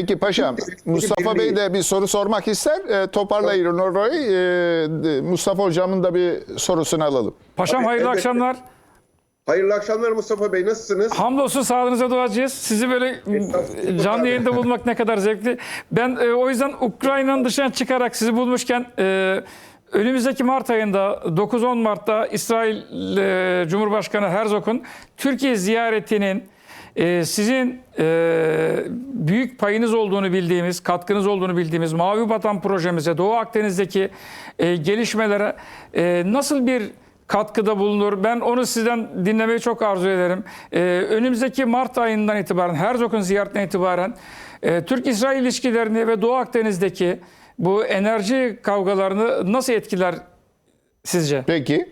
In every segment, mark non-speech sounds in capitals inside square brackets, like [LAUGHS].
Peki paşam, Mustafa Bey de bir soru sormak ister. E, toparlayın orayı. E, Mustafa hocamın da bir sorusunu alalım. Paşam Tabii, hayırlı elbette. akşamlar. Hayırlı akşamlar Mustafa Bey nasılsınız? Hamdolsun sağlığınıza duacıyız. Sizi böyle canlı yayında bulmak ne kadar zevkli. Ben e, o yüzden Ukrayna'nın dışına çıkarak sizi bulmuşken e, önümüzdeki Mart ayında 9-10 Mart'ta İsrail e, Cumhurbaşkanı Herzog'un Türkiye ziyaretinin e, sizin e, büyük payınız olduğunu bildiğimiz, katkınız olduğunu bildiğimiz Mavi Vatan projemize, Doğu Akdeniz'deki e, gelişmelere e, nasıl bir katkıda bulunur. Ben onu sizden dinlemeyi çok arzu ederim. Ee, önümüzdeki Mart ayından itibaren, Herzog'un ziyaretinden itibaren Türk-İsrail ilişkilerini ve Doğu Akdeniz'deki bu enerji kavgalarını nasıl etkiler sizce? Peki.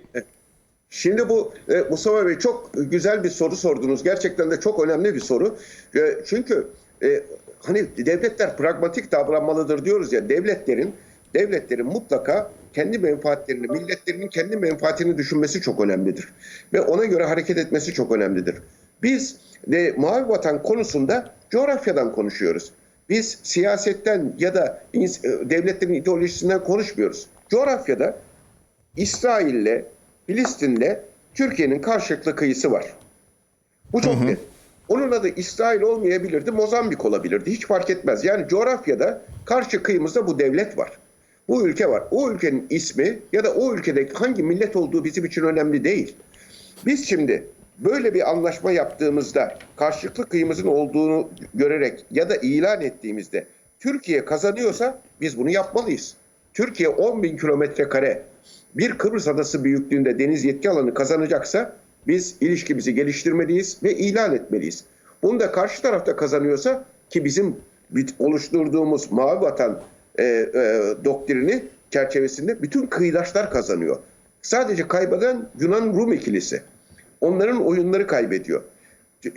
Şimdi bu e, Mustafa Bey çok güzel bir soru sordunuz. Gerçekten de çok önemli bir soru. E, çünkü e, hani devletler pragmatik davranmalıdır diyoruz ya. Devletlerin devletlerin mutlaka kendi menfaatlerini, milletlerinin kendi menfaatini düşünmesi çok önemlidir. Ve ona göre hareket etmesi çok önemlidir. Biz de Mavi Vatan konusunda coğrafyadan konuşuyoruz. Biz siyasetten ya da e, devletlerin ideolojisinden konuşmuyoruz. Coğrafyada İsrail'le, Filistin'le Türkiye'nin karşılıklı kıyısı var. Bu çok net. Onun adı İsrail olmayabilirdi, Mozambik olabilirdi. Hiç fark etmez. Yani coğrafyada karşı kıyımızda bu devlet var. Bu ülke var. O ülkenin ismi ya da o ülkede hangi millet olduğu bizim için önemli değil. Biz şimdi böyle bir anlaşma yaptığımızda karşılıklı kıyımızın olduğunu görerek ya da ilan ettiğimizde Türkiye kazanıyorsa biz bunu yapmalıyız. Türkiye 10 bin kilometre kare bir Kıbrıs adası büyüklüğünde deniz yetki alanı kazanacaksa biz ilişkimizi geliştirmeliyiz ve ilan etmeliyiz. Bunu da karşı tarafta kazanıyorsa ki bizim oluşturduğumuz Mavi Vatan e, e, doktrini çerçevesinde bütün kıyıdaşlar kazanıyor. Sadece kaybeden Yunan-Rum ikilisi. Onların oyunları kaybediyor.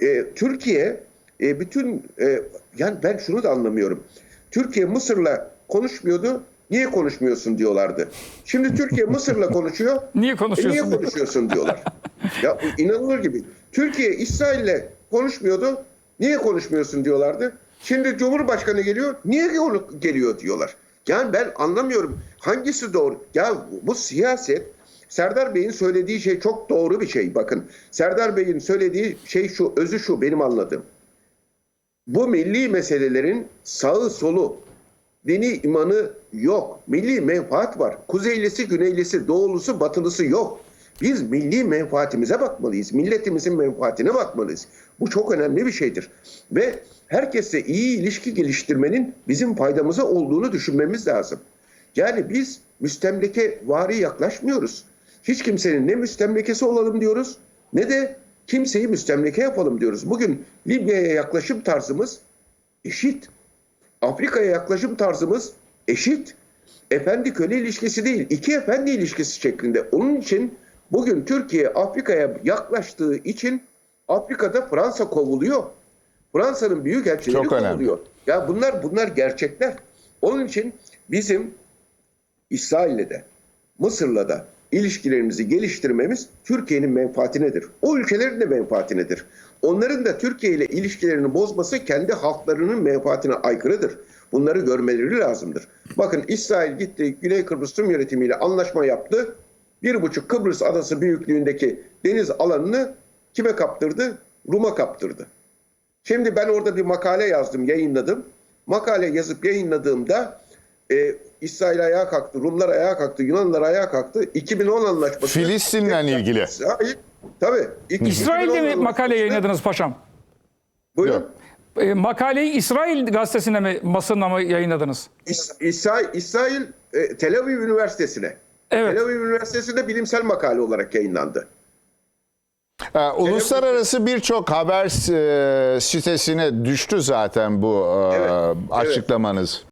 E, Türkiye e, bütün e, yani ben şunu da anlamıyorum. Türkiye Mısır'la konuşmuyordu. Niye konuşmuyorsun diyorlardı. Şimdi Türkiye Mısır'la konuşuyor. [LAUGHS] Niye "E, konuşuyorsun? niye konuşuyorsun diyorlar. ya inanılır gibi. Türkiye İsrail'le konuşmuyordu. Niye konuşmuyorsun diyorlardı. Şimdi Cumhurbaşkanı geliyor. Niye geliyor diyorlar. Yani ben anlamıyorum. Hangisi doğru? Ya bu siyaset Serdar Bey'in söylediği şey çok doğru bir şey. Bakın Serdar Bey'in söylediği şey şu, özü şu benim anladığım. Bu milli meselelerin sağı solu, dini imanı yok. Milli menfaat var. Kuzeylisi, güneylisi, doğulusu, batılısı yok. Biz milli menfaatimize bakmalıyız. Milletimizin menfaatine bakmalıyız. Bu çok önemli bir şeydir. Ve herkesle iyi ilişki geliştirmenin bizim faydamıza olduğunu düşünmemiz lazım. Yani biz müstemleke vari yaklaşmıyoruz. Hiç kimsenin ne müstemlekesi olalım diyoruz ne de kimseyi müstemleke yapalım diyoruz. Bugün Libya'ya yaklaşım tarzımız eşit. Afrika'ya yaklaşım tarzımız eşit. Efendi köle ilişkisi değil, iki efendi ilişkisi şeklinde. Onun için bugün Türkiye Afrika'ya yaklaştığı için Afrika'da Fransa kovuluyor. Fransa'nın büyük elçileri kovuluyor. Ya bunlar bunlar gerçekler. Onun için bizim İsrail'le de Mısır'la da ilişkilerimizi geliştirmemiz Türkiye'nin menfaatinedir. O ülkelerin de menfaatinedir. Onların da Türkiye ile ilişkilerini bozması kendi halklarının menfaatine aykırıdır. Bunları görmeleri lazımdır. Bakın İsrail gitti Güney Kıbrıs Rum yönetimiyle anlaşma yaptı. Bir buçuk Kıbrıs adası büyüklüğündeki deniz alanını kime kaptırdı? Rum'a kaptırdı. Şimdi ben orada bir makale yazdım, yayınladım. Makale yazıp yayınladığımda e, İsrail ayağa kalktı, Rumlar ayağa kalktı, Yunanlar ayağa kalktı. 2010 anlaşması. Filistin'le ilgili. İsrail, tabii. İsrail'de 2010 mi makale yayınladınız paşam? Buyurun. Yok. E, makaleyi İsrail gazetesine mi, basınla mı yayınladınız? İs- İsrail, İsrail e, Tel Aviv Üniversitesi'ne. Evet. Tel Aviv Üniversitesi'nde bilimsel makale olarak yayınlandı. Ee, uluslararası birçok haber e, sitesine düştü zaten bu e, Evet, evet. açıklamanız.